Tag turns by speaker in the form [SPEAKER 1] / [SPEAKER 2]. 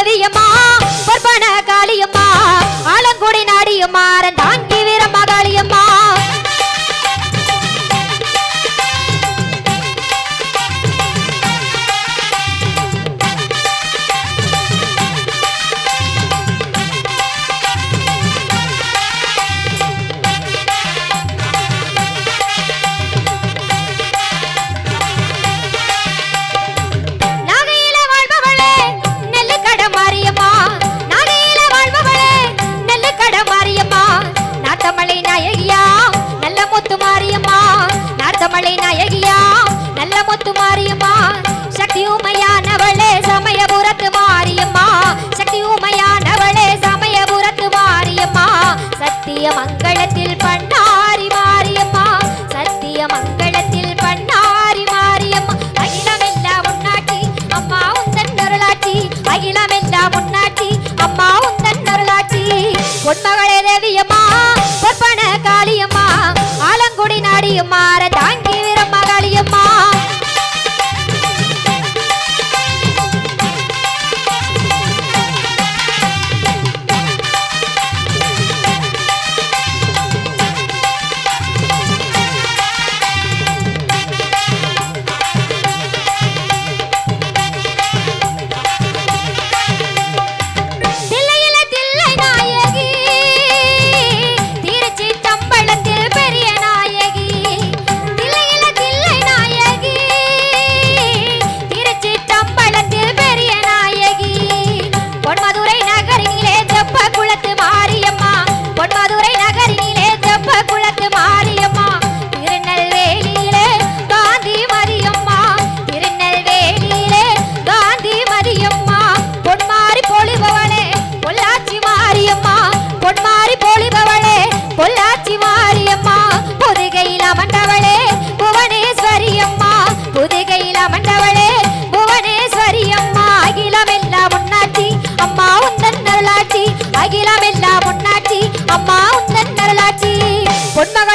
[SPEAKER 1] கரியமா சத்திய மங்களத்தில் பண்டாரி மாரியம்மா. சத்திய மங்களத்தில் பண்டாரி மாரியம்மா. அகிலமெல்லாம் உன்னாட்டி அம்மா உந்தன் அருளாட்டி. அகிலமெல்லாம் உன்னாட்டி அம்மா உந்தன் அருளாட்டி. பொன்மகளே தேவியம்மா பொற்பன காளியம்மா. ஆலங்குடி நாடியம்மா மண்டவளே புவனேஸ்வரி அம்மா அகிலமெல்லாம் உன்னாட்சி அம்மா உந்தன் அருளாட்சி அகிலமெல்லாம் உன்னாட்சி அம்மா உந்தன் அருளாட்சி பொன்மக